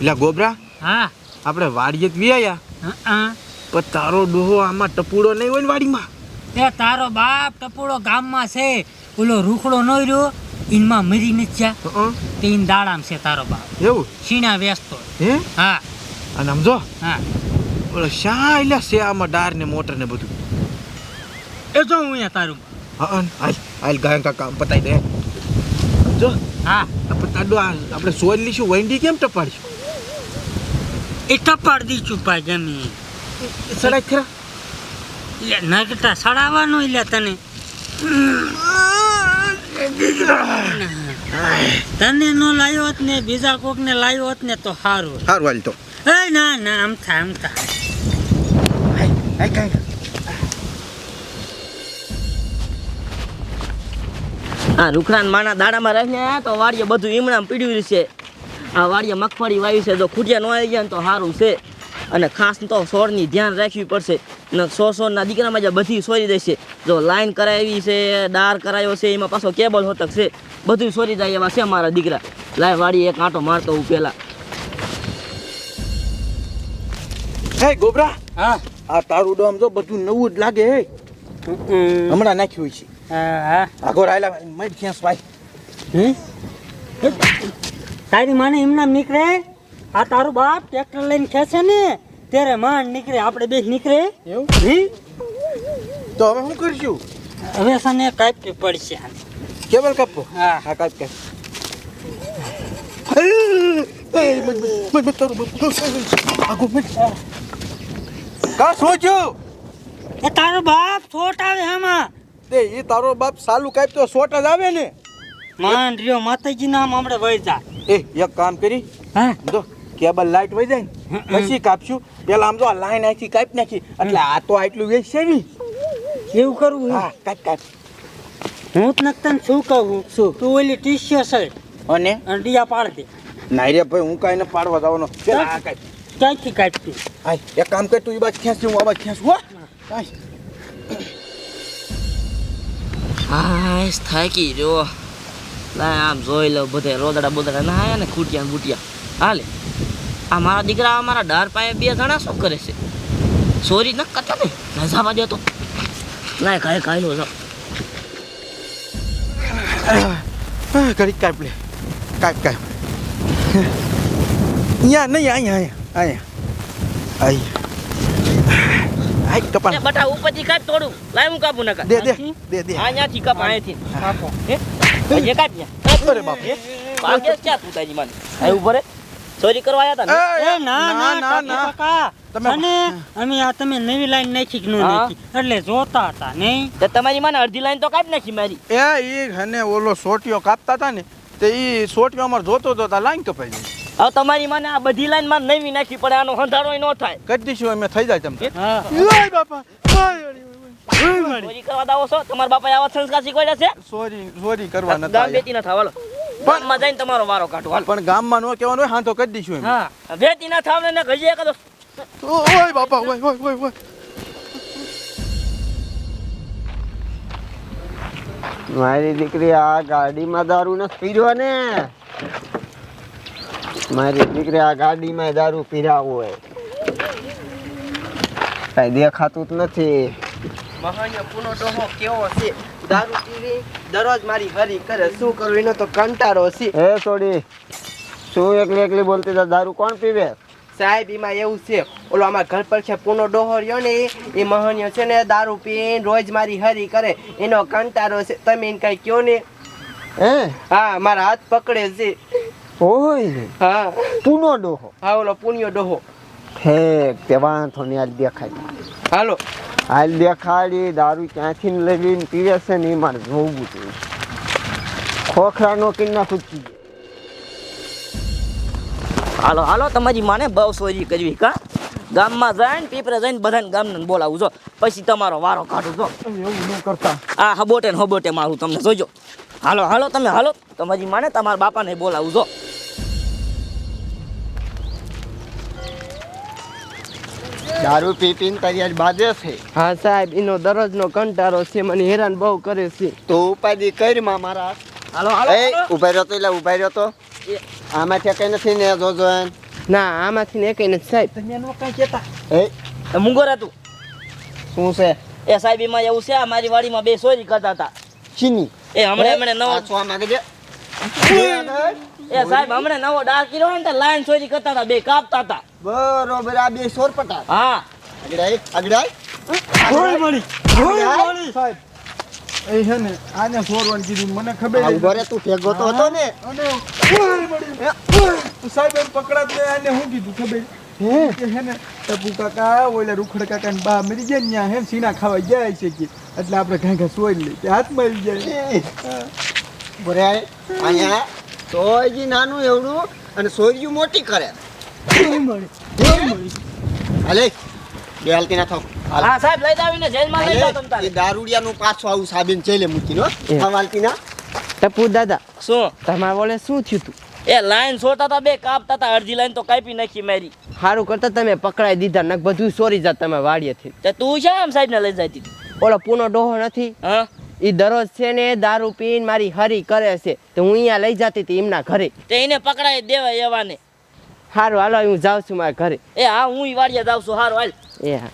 એટલે ગોબરા હા. આપણે વાડીએ જ વ્યાયા હા પણ તારો ડોહો આમાં ટપુડો નહીં હોય ને વાડીમાં? તે તારો બાપ ટપુડો ગામમાં છે. ઓલો રૂખડો નો રહ્યો ઇનમાં મરી નથી હં? તે ઇન દાડામ છે તારો બાપ. એવું? છીણા વેચતો હે? હા. અને સમજો હા. ઓલો શા એટલે છે આમાં ડાર ને મોટર ને બધું. એ જો હું અહીંયા તારું. હા હાલ હાલ ગાયન કા કામ પતાઈ દે. જો. હા. આપણે તાડો આ આપણે સોલ લીશું વંડી કેમ ટપાડીશું? એ ટપાડ દી ચૂપાય ગમી સડાય ખરા એટલે નગટા સડાવવાનું એટલે તને તને નો લાવ્યો હોત ને બીજા કોક ને લાવ્યો હોત ને તો સારું સારું હાલ તો એ ના ના આમ થા આમ થા આ રૂખડાન માના દાડામાં રહીને તો વાડીએ બધું ઈમણામ પીડ્યું છે. આ વાડીએ મગફળી વાવી છે. જો ખૂટિયા ન આવી ગયા ને તો સારું છે. અને ખાસ તો સોરની ધ્યાન રાખવી પડશે. ને સો સોરના દીકરામાં જે બધી સોરી દેશે જો લાઈન કરાવી છે દાર કરાયો છે એમાં પાછો કેબલ હોતક છે. બધું સોરી જાય એવા છે મારા દીકરા. લાય વાડી એક આંટો મારતો હું પેલા હે ગોબરા. હા. આ તારું ડોમ જો બધું નવું જ લાગે હે. હમણાં નાખ્યું છે. હા આગો રાયલા મધ ક્યાં ભાઈ. હે? તારી માને એમના નીકળે? આ તારું બાપ ટ્રેક્ટર લઈને ખેંચે ને ત્યારે માન નીકળે આપણે બે નીકળે. એવું? તો હવે શું કરશું? હવે સને કાપી પડશે કેબલ કાપો હા. હા કાપ કાપ. કા સોચ્યું એ તારો બાપ છોટ આવે એમાં તે એ તારો બાપ સાલું કાપ તો સોટ જ આવે ને. માન રહ્યો માતાજી નામ આપણે વહી જાય. એ એક કામ કરી. હા? જો કેબલ લાઈટ વહી જાય ને પછી કાપશું. પેલા આમ જો લાઈન આખી કાપી નાખી. એટલે આ તો આટલું વેચ છે ની એવું કરવું હા? કાપ કાપ. હું તને નકતન શું કહું? શું? તું ઓલી ટી શર્ટ છે. અને? અંડિયા પાડ દે. ના રે ભાઈ હું કાંઈ ને પાડવા જવાનો. પેલા આ કાપ ક્યાંથી કાપતી હાય એક કામ કર તું એ બાજુ ખેંચ હું આ બાજુ ખેંચ હો. હાય. હા થાકી જો આમ જોઈ લો બધે રોદડા બોદડા ના આયા ને ખૂટિયા. ને હાલે. આ મારા દીકરા અમારા ડાર પાસે બે જણા શું કરે છે? ચોરી ન કરતા ને? નજાવા દે તો. લાય કાંઈ કાંઈ નો જાઓ કાપ લે. કાપ કાપ. અહીંયા નહીં અહીંયા અહીંયા અહીંયા. અહીંયા. કપા બટા ઉપરથી કાપ તોડું. લાય હું કાપું ના દે દે દે દે. અહીંયાથી કાપ અહીંયાથી કાપો. હે? હજી કાપ અરે બાપ હે? ક્યાં તું માને? અહીં ઊભો રે. ચોરી કરવા આવ્યા હતા ને? એ ના ના ના કાકા અને અમે આ તમે નવી લાઈન નાખી કે ન નાખી? એટલે જોતા હતા નહીં. તો તમારી મને અડધી લાઈન તો કાપી નાખી મારી. એ ઈ હને ઓલો સોટીઓ કાપતા હતા ને તે ઈ સોટીઓ અમાર જોતો તો તા લાઈન કપાઈ ગઈ. હવે તમારી મને આ બધી લાઈનમાં નવી નાખી પડે આનો હંધારો ન થાય. કરી દઈશું અમે થઈ જાય તમને હા. બાપા ચોરી કરવા દાવો છો? તમારા બાપાએ આવા સંસ્કાર શીખવાડ્યા છે? સોરી સોરી કરવા ગામ બેતી ના થાવ હાલો. ગામમાં જઈને તમારો વારો કાઢો હાલો. પણ ગામમાં નો કહેવાનું હોય હા કરી દઈશું એમ. હા બેતી ના થાવ ને ગજી એકાદો ઓય બાપા ઓય ઓય ઓય ઓય. મારી દીકરી આ ગાડીમાં દારૂ નથી પીર્યો ને. મારી દીકરી આ ગાડીમાં દારૂ પીરાવો હોય. કઈ દેખાતું જ નથી. મહાન્ય પુનો ડોહો કેવો છે? દારૂ પીવી દરરોજ મારી હરી કરે શું કરું? એનો તો કંટાળો છે. હે છોડી શું એકલી એકલી બોલતી હતા દારૂ કોણ પીવે? સાહેબ એમાં એવું છે ઓલો અમારા ઘર પર છે પૂનો ડોહો રહ્યો ને એ મહાન્ય છે ને દારૂ પીને રોજ મારી હરી કરે એનો કંટાળો છે. તમે એને કઈ કયો ને? હે? હા મારા હાથ પકડે છે. ઓય હા. પૂનો ડોહો હા ઓલો પુણ્યો ડોહો હે તે વાંધો નહીં આજ દેખાય. હાલો. હાલ દેખાડી દારૂ ક્યાંથી ને લઈને પીવે છે ને એ મારે જોવું હતું ખોખરા નો કિન્ના ખૂચી હાલો હાલો તમારી માને બહુ સોરી કરવી કા? ગામમાં જઈને પીપરે જઈને બધાને ગામને બોલાવું જો. પછી તમારો વારો કાઢું જો. એવું ન કરતા. આ હબોટે ને હબોટે મારું તમને જોજો. હાલો હાલો તમે હાલો. તમારી માને તમારા બાપાને બોલાવું છો દારૂ પી પીને તૈયાર બાજે છે. હા સાહેબ એનો દરરોજનો કંટારો છે મને હેરાન બહુ કરે છે. તો ઉપાધિ કરી માં મારા. હાલો હાલો એ ઊભા રહ્યો તો એટલે ઊભા રહ્યો તો. આમાંથી આમાં કઈ નથી ને જોજો ના આમાંથી ને કઈ નથી સાહેબ. તમે એનો કઈ કેતા એ. મુંગોરા તું. શું છે? એ સાહેબ એમાં એવું છે આ મારી વાડીમાં બે સોરી કરતા હતા. ચીની. એ હમણાં હમણે નવો પાછો માંગે દે એ સાહેબ હમણાં નવો ડાળ કર્યો ને તો લાઈન ચોરી કરતા હતા બે કાપતા હતા. બરોબર આ બે સોર પટા હા આગળ આય ગોળી મળી ગોળી મળી. સાહેબ એ હે ને આને સોરવાનું કીધું મને ખબર ઊભો રે તું ફેગો તો હતો ને. અને ગોળી મળી. તો સાહેબ એમ પકડાત ને આને હું કીધું ખબર? કે હે ને ટપુ કાકા ઓલા રૂખડ કાકા ને બા મરી જાય ને ત્યાં હે સીના ખાવા જાય છે કે. એટલે આપણે ઘા ઘા સોઈ લઈએ કે હાથમાં આવી જાય. બોરે આય અહીંયા. સોયજી નાનું એવડું અને સોયજી મોટી કરે. હાલે બે હાલતી ના થાવ. હા સાહેબ લઈ આવીને જેલમાં લઈ જાઓ તમ એ તારે દારૂડિયાનું આવું સાબીન જેલે મૂકીને હો. હાલતી ના. ટપુ દાદા શું? તમારા વડે શું થયું તું? એ લાઈન છોડતા હતા બે કાપતા હતા અડધી લાઈન તો કાપી નાખી મારી. સારું કરતા તમે પકડાઈ દીધા નક બધું સોરી જા તમે વાડીએથી તે તું છે આમ સાહેબ ને લઈ જતી? ઓલો પૂનો ડોહો નથી? હા? એ દરરોજ છે ને દારૂ પીને મારી હરી કરે છે. તો હું અહીંયા લઈ જતી હતી એમના ઘરે. તે એને પકડાઈ દેવાય એવાને. સારું હાલો હું જાઉં છું મારા ઘરે. એ હા હું વાડીએ જાઉં છું. હારું હાલ. એ હા.